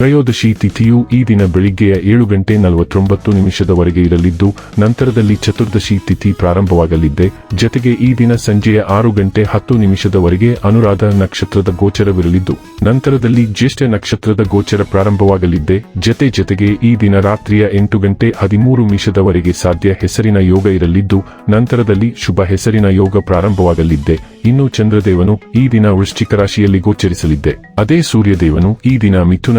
ತ್ರಯೋದಶಿ ತಿಥಿಯು ಈ ದಿನ ಬೆಳಿಗ್ಗೆಯ ಏಳು ಗಂಟೆ ನಲವತ್ತೊಂಬತ್ತು ನಿಮಿಷದವರೆಗೆ ಇರಲಿದ್ದು, ನಂತರದಲ್ಲಿ ಚತುರ್ದಶಿ ತಿಥಿ ಪ್ರಾರಂಭವಾಗಲಿದ್ದೆ. ಜತೆಗೆ ಈ ದಿನ ಸಂಜೆಯ ಆರು ಗಂಟೆ ಹತ್ತು ನಿಮಿಷದವರೆಗೆ ಅನುರಾಧ ನಕ್ಷತ್ರದ ಗೋಚರವಿರಲಿದ್ದು, ನಂತರದಲ್ಲಿ ಜ್ಯೇಷ್ಠ ನಕ್ಷತ್ರದ ಗೋಚರ ಪ್ರಾರಂಭವಾಗಲಿದ್ದೆ. ಜತೆ ಜತೆಗೆ ಈ ದಿನ ರಾತ್ರಿಯ ಎಂಟು ಗಂಟೆ ಹದಿಮೂರು ನಿಮಿಷದವರೆಗೆ ಸಾಧ್ಯ ಹೆಸರಿನ ಯೋಗ ಇರಲಿದ್ದು, ನಂತರದಲ್ಲಿ ಶುಭ ಹೆಸರಿನ ಯೋಗ ಪ್ರಾರಂಭವಾಗಲಿದ್ದೆ. ಇನ್ನು ಚಂದ್ರದೇವನು ಈ ದಿನ ವೃಶ್ಚಿಕ ರಾಶಿಯಲ್ಲಿ ಗೋಚರಿಸಲಿದ್ದೆ. ಅದೇ ಸೂರ್ಯದೇವನು ಈ ದಿನ ಮಿಥುನ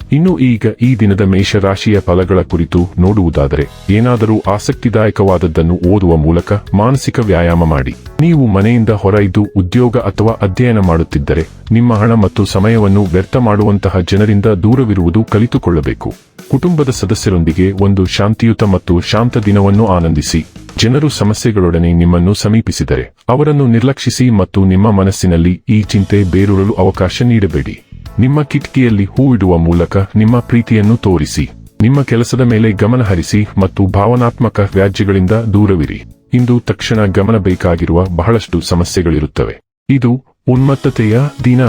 ಇನ್ನು ಈಗ ಈ ದಿನದ ಮೇಷರಾಶಿಯ ಫಲಗಳ ಕುರಿತು ನೋಡುವುದಾದರೆ, ಏನಾದರೂ ಆಸಕ್ತಿದಾಯಕವಾದದ್ದನ್ನು ಓದುವ ಮೂಲಕ ಮಾನಸಿಕ ವ್ಯಾಯಾಮ ಮಾಡಿ. ನೀವು ಮನೆಯಿಂದ ಹೊರೈದು ಉದ್ಯೋಗ ಅಥವಾ ಅಧ್ಯಯನ ಮಾಡುತ್ತಿದ್ದರೆ, ನಿಮ್ಮ ಹಣ ಮತ್ತು ಸಮಯವನ್ನು ವ್ಯರ್ಥ ಮಾಡುವಂತಹ ಜನರಿಂದ ದೂರವಿರುವುದು ಕಲಿತುಕೊಳ್ಳಬೇಕು. ಕುಟುಂಬದ ಸದಸ್ಯರೊಂದಿಗೆ ಒಂದು ಶಾಂತಿಯುತ ಮತ್ತು ಶಾಂತ ದಿನವನ್ನು ಆನಂದಿಸಿ. ಜನರು ಸಮಸ್ಯೆಗಳೊಡನೆ ನಿಮ್ಮನ್ನು ಸಮೀಪಿಸಿದರೆ, ಅವರನ್ನು ನಿರ್ಲಕ್ಷಿಸಿ ಮತ್ತು ನಿಮ್ಮ ಮನಸ್ಸಿನಲ್ಲಿ ಈ ಚಿಂತೆ ಬೇರೂರಲು ಅವಕಾಶ ನೀಡಬೇಡಿ. ನಿಮ್ಮ ಕಿಟಕಿಯಲ್ಲಿ ಹೂ ಇಡುವ ಮೂಲಕ ನಿಮ್ಮ ಪ್ರೀತಿಯನ್ನು ತೋರಿಸಿ. ನಿಮ್ಮ ಕೆಲಸದ ಮೇಲೆ ಗಮನ ಹರಿಸಿ ಮತ್ತು ಭಾವನಾತ್ಮಕ ವ್ಯಾಜ್ಯಗಳಿಂದ ದೂರವಿರಿ. ಇಂದು ತಕ್ಷಣ ಗಮನ ಬೇಕಾಗಿರುವ ಬಹಳಷ್ಟು ಸಮಸ್ಯೆಗಳಿರುತ್ತವೆ. ಇದು ಉನ್ಮತ್ತತೆಯ ದಿನ.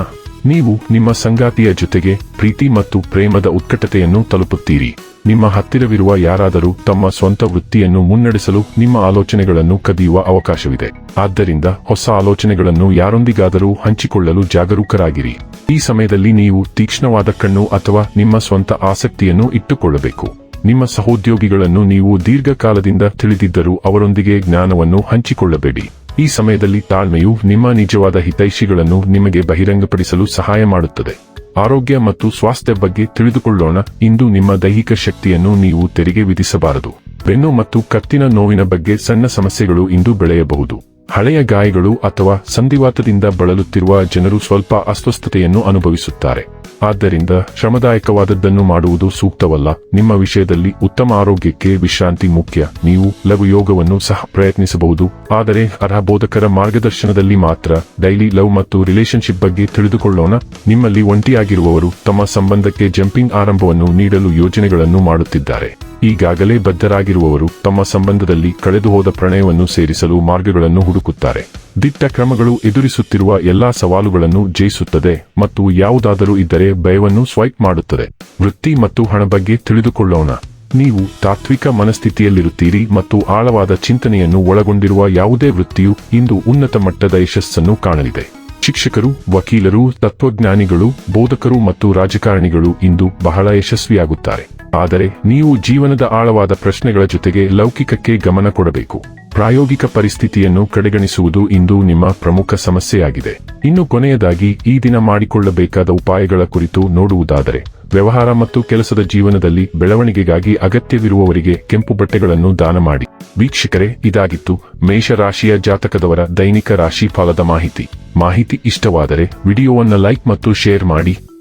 ನೀವು ನಿಮ್ಮ ಸಂಗಾತಿಯ ಜೊತೆಗೆ ಪ್ರೀತಿ ಮತ್ತು ಪ್ರೇಮದ ಉತ್ಕಟತೆಯನ್ನು ತಲುಪುತ್ತೀರಿ. ನಿಮ್ಮ ಹತ್ತಿರವಿರುವ ಯಾರಾದರೂ ತಮ್ಮ ಸ್ವಂತ ವೃತ್ತಿಯನ್ನು ಮುನ್ನಡೆಸಲು ನಿಮ್ಮ ಆಲೋಚನೆಗಳನ್ನು ಕದಿಯುವ ಅವಕಾಶವಿದೆ. ಆದ್ದರಿಂದ ಹೊಸ ಆಲೋಚನೆಗಳನ್ನು ಯಾರೊಂದಿಗಾದರೂ ಹಂಚಿಕೊಳ್ಳಲು ಜಾಗರೂಕರಾಗಿರಿ. ಈ ಸಮಯದಲ್ಲಿ ನೀವು ತೀಕ್ಷ್ಣವಾದ ಕಣ್ಣು ಅಥವಾ ನಿಮ್ಮ ಸ್ವಂತ ಆಸಕ್ತಿಯನ್ನು ಇಟ್ಟುಕೊಳ್ಳಬೇಕು. ನಿಮ್ಮ ಸಹೋದ್ಯೋಗಿಗಳನ್ನು ನೀವು ದೀರ್ಘಕಾಲದಿಂದ ತಿಳಿದಿದ್ದರೂ ಅವರೊಂದಿಗೆ ಜ್ಞಾನವನ್ನು ಹಂಚಿಕೊಳ್ಳಬೇಡಿ. ಈ ಸಮಯದಲ್ಲಿ ತಾಳ್ಮೆಯು ನಿಮ್ಮ ನಿಜವಾದ ಹಿತೈಷಿಗಳನ್ನು ನಿಮಗೆ ಬಹಿರಂಗಪಡಿಸಲು ಸಹಾಯ ಮಾಡುತ್ತದೆ. ಆರೋಗ್ಯ ಮತ್ತು ಸ್ವಾಸ್ಥ್ಯ ಬಗ್ಗೆ ತಿಳಿದುಕೊಳ್ಳೋಣ. ಇಂದು ನಿಮ್ಮ ದೈಹಿಕ ಶಕ್ತಿಯನ್ನು ನೀವು ತೆರಿಗೆ ವಿಧಿಸಬಾರದು. ಬೆನ್ನು ಮತ್ತು ಕತ್ತಿನ ನೋವಿನ ಬಗ್ಗೆ ಸಣ್ಣ ಸಮಸ್ಯೆಗಳು ಇಂದು ಬೆಳೆಯಬಹುದು. ಹಳೆಯ ಗಾಯಗಳು ಅಥವಾ ಸಂಧಿವಾತದಿಂದ ಬಳಲುತ್ತಿರುವ ಜನರು ಸ್ವಲ್ಪ ಅಸ್ವಸ್ಥತೆಯನ್ನು ಅನುಭವಿಸುತ್ತಾರೆ. ಆದ್ದರಿಂದ ಶ್ರಮದಾಯಕವಾದದ್ದನ್ನು ಮಾಡುವುದು ಸೂಕ್ತವಲ್ಲ. ನಿಮ್ಮ ವಿಷಯದಲ್ಲಿ ಉತ್ತಮ ಆರೋಗ್ಯಕ್ಕೆ ವಿಶ್ರಾಂತಿ ಮುಖ್ಯ. ನೀವು ಲಘು ಯೋಗವನ್ನು ಸಹ ಪ್ರಯತ್ನಿಸಬಹುದು. ಆದರೆ ಅರ್ಹ ಬೋಧಕರ ಮಾರ್ಗದರ್ಶನದಲ್ಲಿ ಮಾತ್ರ ಡೈಲಿ ಲವ್ ಮತ್ತು ರಿಲೇಶನ್ಶಿಪ್ ಬಗ್ಗೆ ತಿಳಿದುಕೊಳ್ಳೋಣ. ನಿಮ್ಮಲ್ಲಿ ಒಂಟಿಯಾಗಿರುವವರು ತಮ್ಮ ಸಂಬಂಧಕ್ಕೆ ಜಂಪಿಂಗ್ ಆರಂಭವನ್ನು ನೀಡಲು ಯೋಜನೆಗಳನ್ನು ಮಾಡುತ್ತಿದ್ದಾರೆ. ಈಗಾಗಲೇ ಬದ್ಧರಾಗಿರುವವರು ತಮ್ಮ ಸಂಬಂಧದಲ್ಲಿ ಕಳೆದುಹೋದ ಪ್ರಣಯವನ್ನು ಸೇರಿಸಲು ಮಾರ್ಗಗಳನ್ನು ಹುಡುಕುತ್ತಾರೆ. ದಿಟ್ಟ ಕ್ರಮಗಳು ಎದುರಿಸುತ್ತಿರುವ ಎಲ್ಲಾ ಸವಾಲುಗಳನ್ನು ಜಯಿಸುತ್ತದೆ ಮತ್ತು ಯಾವುದಾದರೂ ಇದ್ದರೆ ಭಯವನ್ನು ಸ್ವೈಪ್ ಮಾಡುತ್ತದೆ. ವೃತ್ತಿ ಮತ್ತು ಹಣ ಬಗ್ಗೆ ತಿಳಿದುಕೊಳ್ಳೋಣ. ನೀವು ತಾತ್ವಿಕ ಮನಸ್ಥಿತಿಯಲ್ಲಿರುತ್ತೀರಿ ಮತ್ತು ಆಳವಾದ ಚಿಂತನೆಯನ್ನು ಒಳಗೊಂಡಿರುವ ಯಾವುದೇ ವೃತ್ತಿಯು ಇಂದು ಉನ್ನತ ಮಟ್ಟದ ಯಶಸ್ಸನ್ನು ಕಾಣಲಿದೆ. ಶಿಕ್ಷಕರು, ವಕೀಲರು, ತತ್ವಜ್ಞಾನಿಗಳು, ಬೋಧಕರು ಮತ್ತು ರಾಜಕಾರಣಿಗಳು ಇಂದು ಬಹಳ ಯಶಸ್ವಿಯಾಗುತ್ತಾರೆ. ಆದರೆ ನೀವು ಜೀವನದ ಆಳವಾದ ಪ್ರಶ್ನೆಗಳ ಜೊತೆಗೆ ಲೌಕಿಕಕ್ಕೆ ಗಮನ ಕೊಡಬೇಕು. ಪ್ರಾಯೋಗಿಕ ಪರಿಸ್ಥಿತಿಯನ್ನು ಕಡೆಗಣಿಸುವುದು ಇಂದು ನಿಮ್ಮ ಪ್ರಮುಖ ಸಮಸ್ಯೆಯಾಗಿದೆ. ಇನ್ನು ಕೊನೆಯದಾಗಿ, ಈ ದಿನ ಮಾಡಿಕೊಳ್ಳಬೇಕಾದ ಉಪಾಯಗಳ ಕುರಿತು ನೋಡುವುದಾದರೆ, ವ್ಯವಹಾರ ಮತ್ತು ಕೆಲಸದ ಜೀವನದಲ್ಲಿ ಬೆಳವಣಿಗೆಗಾಗಿ ಅಗತ್ಯವಿರುವವರಿಗೆ ಕೆಂಪು ಬಟ್ಟೆಗಳನ್ನು ದಾನ ಮಾಡಿ. ವೀಕ್ಷಕರೇ, ಇದಾಗಿತ್ತು ಮೇಷರಾಶಿಯ ಜಾತಕದವರ ದೈನಿಕ ರಾಶಿ ಫಲದ ಮಾಹಿತಿ. ಮಾಹಿತಿ ಇಷ್ಟವಾದರೆ ವಿಡಿಯೋವನ್ನು ಲೈಕ್ ಮತ್ತು ಶೇರ್ ಮಾಡಿ.